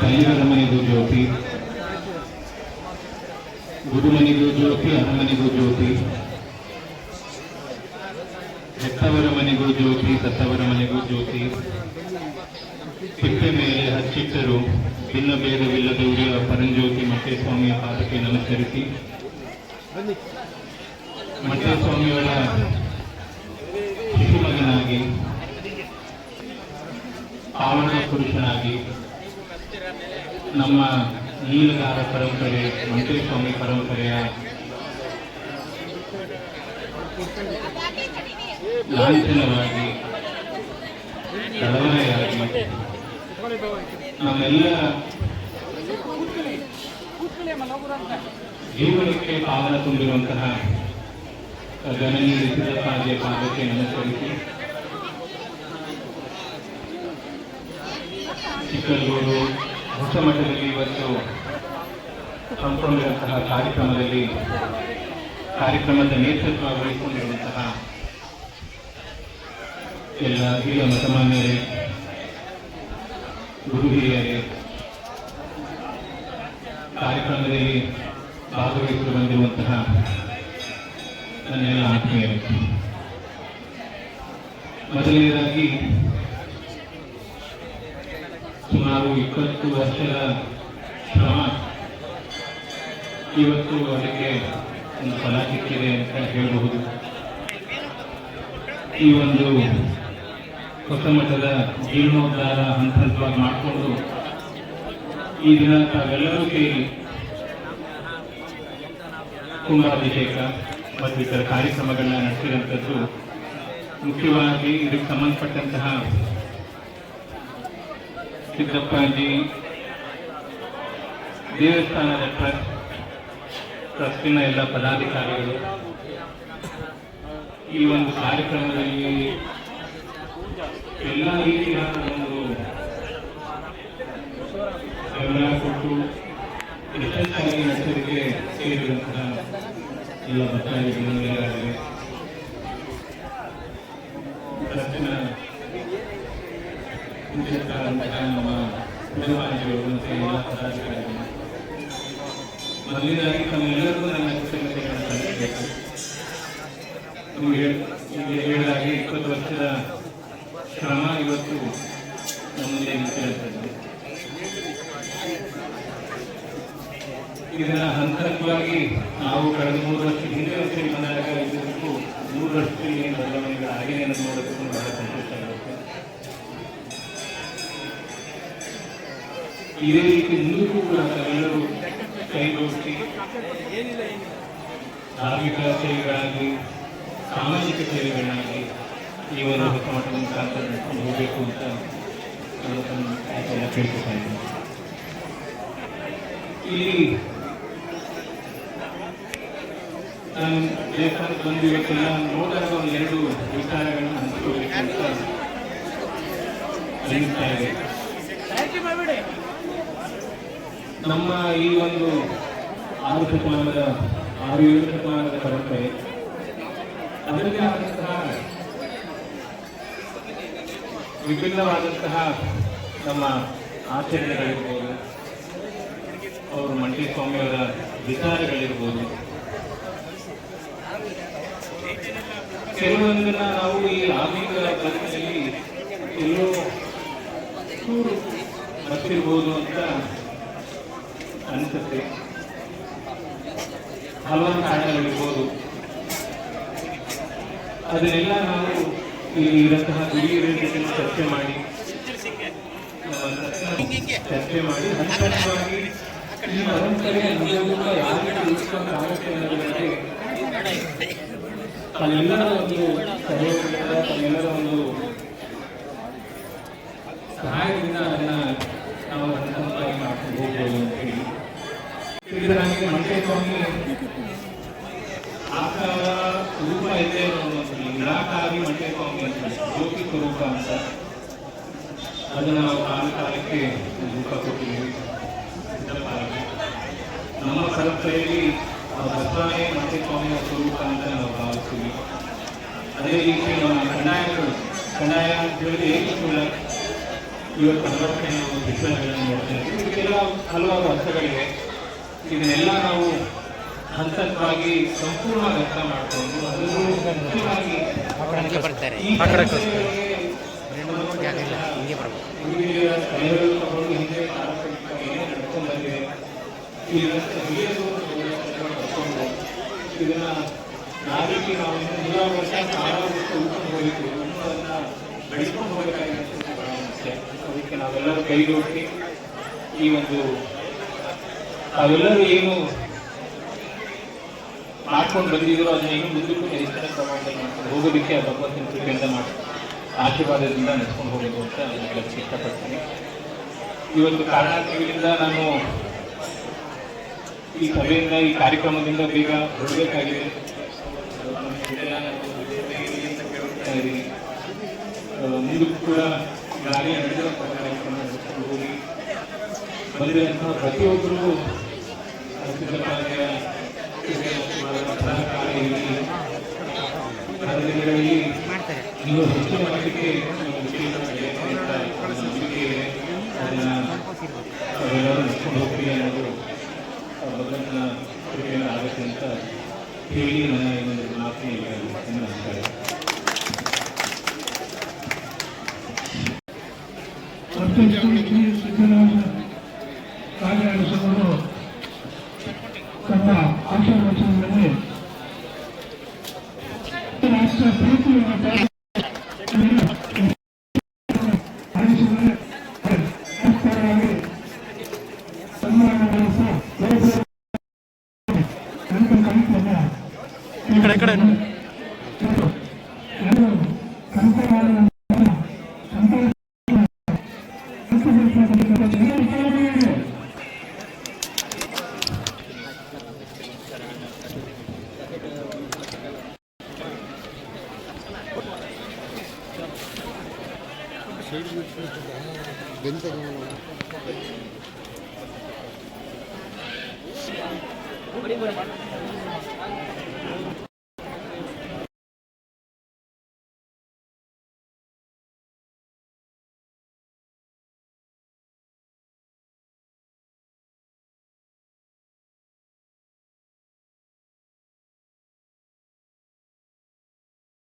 ಬೈರರ ಮನೆಗೂ ಜ್ಯೋತಿ, ಗುರುಮನೆಗೂ ಜ್ಯೋತಿ ಅರಮನೆಗೂ ಜ್ಯೋತಿ ಹೆತ್ತವರ ಮನೆಗೂ ಜ್ಯೋತಿ ಸತ್ತವರ ಮನೆಗೂ ಜ್ಯೋತಿ. ತಿಪ್ಪೆ ಮೇಲೆ ಹಚ್ಚಿಟ್ಟರು ಭಿನ್ನ ಭೇದವಿಲ್ಲದ ಉರಿಯ ಪರಂಜ್ಯೋತಿ ಮಟ್ಟೇಸ್ವಾಮಿಯ ಪಾದಕ್ಕೆ ನಮಸ್ಕರಿಸಿ. ಸ್ವಾಮಿಯವರ ಶಿಶುಮಗನಾಗಿ ಪಾವನ ಪುರುಷನಾಗಿ ನಮ್ಮ ನೀಲಗಾರ ಪರಂಪರೆ, ಮಂತ್ರಿಸ್ವಾಮಿ ಪರಂಪರೆಯ ಲಾಂಛನವಾಗಿ ಕಳವಳೆಯಾಗಿ ನಮ್ಮೆಲ್ಲ ಜೀವನಕ್ಕೆ ಪಾವನ ತುಂಬಿರುವಂತಹ ಗಣನೀಯ ಸಿದ್ಧಪಾದಿಯ ಪಾದಕ್ಕೆ ನಮಸ್ಕರಿಸಿ. ಚಿಕ್ಕಲ್ಲೂರು ಹೊಸ ಮಠದಲ್ಲಿ ಇವತ್ತು ಹಮ್ಮಿಕೊಂಡಿರುವಂತಹ ಕಾರ್ಯಕ್ರಮದಲ್ಲಿ, ಕಾರ್ಯಕ್ರಮದ ನೇತೃತ್ವ ವಹಿಸಿಕೊಂಡಿರುವಂತಹ ಎಲ್ಲ ಹಿರಿಯ ಮತಮಾನ್ಯರೇ, ಗುರು ಹಿರಿಯರೇ, ಕಾರ್ಯಕ್ರಮದಲ್ಲಿ ಭಾಗವಹಿಸಲು ಬಂದಿರುವಂತಹ ನನ್ನೆಲ್ಲ ಆತ್ಮೀಯರು. ಮೊದಲನೇದಾಗಿ ಸುಮಾರು ಇಪ್ಪತ್ತು ವರ್ಷದ ಶ್ರಮ ಇವತ್ತು ಅದಕ್ಕೆ ಒಂದು ಫಲ ಸಿಕ್ಕಿದೆ ಅಂತ ಹೇಳಬಹುದು. ಈ ಒಂದು ಹೊಸ ಮಠದ ಜೀರ್ಣೋದ್ಧಾರ ಹಂತ ಹಂತವಾಗಿ ಮಾಡಿಕೊಂಡು ಈ ದಿನ ತಾವೆಲ್ಲರೂ ಸೇರಿ ಕುಂಭಾಭಿಷೇಕ ಮತ್ತು ಇತರ ಕಾರ್ಯಕ್ರಮಗಳನ್ನ ನಡೆಸಿದಂಥದ್ದು ಮುಖ್ಯವಾಗಿ ಇದಕ್ಕೆ ಸಂಬಂಧಪಟ್ಟಂತಹ ಸಿದ್ದಪ್ಪಾಜಿ ದೇವಸ್ಥಾನದ ಟ್ರಸ್ಟ್, ಟ್ರಸ್ಟಿನ ಎಲ್ಲ ಪದಾಧಿಕಾರಿಗಳು. ಈ ಒಂದು ಕಾರ್ಯಕ್ರಮದಲ್ಲಿ ಎಲ್ಲ ರೀತಿಯ ಒಂದು ಬೆಂಬಲ ಕೊಟ್ಟು ಯಶಸ್ಸಾಗಿ ನಡೆಸಲಿಕ್ಕೆ ಸೇರಿದಂತಹ ಎಲ್ಲ ಭಕ್ತಾದಿಗಳು ನಮ್ಮ ಹೇಳಿದಾಗೆ ಇಪ್ಪತ್ತು ವರ್ಷದ ಶ್ರಮ ಇವತ್ತು ನಮ್ಮಲ್ಲಿ ಮುಂದೆ ನಿಂತಿರುತ್ತದೆ ಇದನ್ನ ಹಂತ ಹಂತವಾಗಿ ನಾವು ಕಳೆದ ಮೂರು ವರ್ಷ ಹಿಂದೆ ವರ್ಷ ಬಂದಾಗ ಇದಕ್ಕೂ ಮೂರು ವರ್ಷದಲ್ಲಿ ಏನು ಬದಲಾವಣೆಗಳಾಗಿದೆ ಅನ್ನೋದು ಇದೇ ರೀತಿ ಮುಂದಕ್ಕೂ ಕೂಡ ತಾವೆಲ್ಲರೂ ಕೈ ಜೋಡಿಸಿ ಧಾರ್ಮಿಕ ಸೇವೆಗಳಾಗಲಿ ಸಾಮಾಜಿಕ ಸೇವೆಗಳಾಗಲಿ ಈ ಒಂದು ಹೊಸ ಮಟ್ಟದ ಮುಖಾಂತರ ನಡ್ಕೊಂಡು ಹೋಗಬೇಕು ಅಂತ ಕೇಳ್ಕೊತಾ ಇದ್ದೀನಿ. ಇಲ್ಲಿ ನಾನು ದೇವಸ್ಥಾನಕ್ಕೆ ಬಂದು ಇವತ್ತೆಲ್ಲ ನೋಡಿದಾಗ ಒಂದು ಎರಡು ವಿಚಾರಗಳನ್ನು ಹಂಚಿಕೊಳ್ಳಬೇಕು ಅಂತ ಇದೆ. ನಮ್ಮ ಈ ಒಂದು ಆರು ಶತಮಾನದ ಆರು ಏಳು ಶತಮಾನದ ಪರಂಪರೆ ಅದರಲ್ಲಿ ಆದಂತಹ ವಿಭಿನ್ನವಾದಂತಹ ನಮ್ಮ ಆಚರಣೆಗಳಿರ್ಬೋದು, ಅವರು ಮಂಟಿ ಸ್ವಾಮಿಯವರ ವಿಚಾರಗಳಿರ್ಬೋದು. ಕೆಲವೊಂದನ್ನ ನಾವು ಈ ಆಧುನಿಕ ಬದುಕಿನಲ್ಲಿ ಎಲ್ಲೋ ಚೂರು ಬರ್ತಿರ್ಬೋದು ಅಂತ ಅನಿಸುತ್ತೆ. ಹಲವಾರು ಕಾರಣಗಳಿರ್ಬೋದು. ಅದನ್ನೆಲ್ಲ ನಾವು ಇರಂತಹ ಹಿರಿಯರ ಜೊತೆ ಚರ್ಚೆ ಮಾಡಿ ಚರ್ಚೆ ಮಾಡಿ ಹಂತವಾಗಿ ಈ ಪರಂಪರೆಯ ನಿಜವೂ ಯಾರಿಗೆ ಉಳಿಸ್ಕೊಂಡು ಆಗುತ್ತೆ ಅನ್ನೋದಕ್ಕೆ ತನ್ನೆಲ್ಲರ ಒಂದು ಸಹಯೋಗದಿಂದ ತನ್ನೆಲ್ಲರ ಒಂದು ಸಹಾಯದಿಂದ ಅದನ್ನ ನಾವು ಹಂತ ಹಂತವಾಗಿ ಮಾಡ್ಕೊಂಡು ಹೋಗ್ಬೋದು ಅಂತ ಹೇಳಿ ತಿಳಿದರಾಗಿ ಮಂಟೇಸ್ವಾಮಿ ಆಕಾರ ರೂಪ ಇದೆ ಅನ್ನೋದು ನಿರಾಕಾರಿ ಮಂಟೇಸ್ವಾಮಿ ಅಂತ ಜ್ಯೋತಿ ಸ್ವರೂಪ ಅಂತ. ಅದನ್ನು ನಾವು ಕಾಲಕಾಲಕ್ಕೆ ರೂಪ ಕೊಟ್ಟಿದ್ದೀವಿ. ನಮ್ಮ ಪರಂಪರೆಯಲ್ಲಿ ಆ ಮಂಟೆ ಮಂಟೇಸ್ವಾಮಿಯ ಸ್ವರೂಪ ಅಂತ ನಾವು ಭಾವಿಸ್ತೀವಿ. ಅದೇ ರೀತಿ ನಮ್ಮ ಕಣ್ಣಾಯಗಳು ಕಣ್ಣಾಯ ಅಂತ ಹೇಳಿದ್ರೆ ಕೂಡ ಇವತ್ತು ಸಂರಕ್ಷಣೆ ನಾವು ಚಿತ್ರಗಳನ್ನು ನೋಡ್ತಾ ಇದ್ದೀವಿ. ಹಲವಾರು ಅರ್ಥಗಳಿವೆ. ಇದನ್ನೆಲ್ಲ ನಾವು ಹಂತವಾಗಿ ಸಂಪೂರ್ಣ ವ್ಯಕ್ತ ಮಾಡಿಕೊಂಡು ಅದನ್ನು ಮುಖ್ಯವಾಗಿ ತಗೊಂಡು ಹಿಂದೆ ನಡ್ಕೊಂಡು ಬಂದಿದೆ ಇದನ್ನ ನಾವಿಗೆ ನಾವು ನೂರಾರು ವರ್ಷ ಸಾವಿರಾರು ಉಳ್ಕೊಂಡು ಅದನ್ನ ಬೆಳೆಸ್ಕೊಂಡು ಅದಕ್ಕೆ ನಾವೆಲ್ಲರೂ ಕೈಗೊಟ್ಟಿ ಈ ಒಂದು ತಾವೆಲ್ಲರೂ ಏನು ಮಾಡ್ಕೊಂಡು ಬಂದಿದ್ರು ಅದನ್ನ ಏನು ಮುಂದಕ್ಕೂ ಹೆಚ್ಚಿನ ಪ್ರಮಾಣದಲ್ಲಿ ಮಾಡ್ಕೊಂಡು ಹೋಗೋದಕ್ಕೆ ಆ ಭಗವಂತನ ಕೃಪೆಯಿಂದ ಮಾಡಿ ಆಶೀರ್ವಾದದಿಂದ ನಡೆಸ್ಕೊಂಡು ಹೋಗಬೇಕು ಅಂತ ನಾನು ಹೇಳಕ್ಕೆ ಇಷ್ಟಪಡ್ತೀನಿ. ಇವತ್ತು ಕಾರಣಗಳಿಂದ ನಾನು ಈ ಸಭೆಯಿಂದ ಈ ಕಾರ್ಯಕ್ರಮದಿಂದ ಬೇಗ ಆ, ಮುಂದಕ್ಕೂ ಕೂಡ ಗಾಳಿಯ ನಡೆದ ಕಾರ್ಯಕ್ರಮ ಹೋಗಿ. ಬಂದಿರುವಂತಹ ಪ್ರತಿಯೊಬ್ಬರಿಗೂ ಇನ್ನೂ ತಾವೆಲ್ಲರೂ ನಡೆಸ್ಕೊಂಡು ಹೋಗ್ತೀವಿ ಅನ್ನೋದು ಭಗವಂತನ ಕೃಪೆಯಿಂದ ಆಗುತ್ತೆ ಅಂತ ಹೇಳಿ ನನ್ನ ಒಂದು ಮಾತಿನ nuestro ಸೈಡ್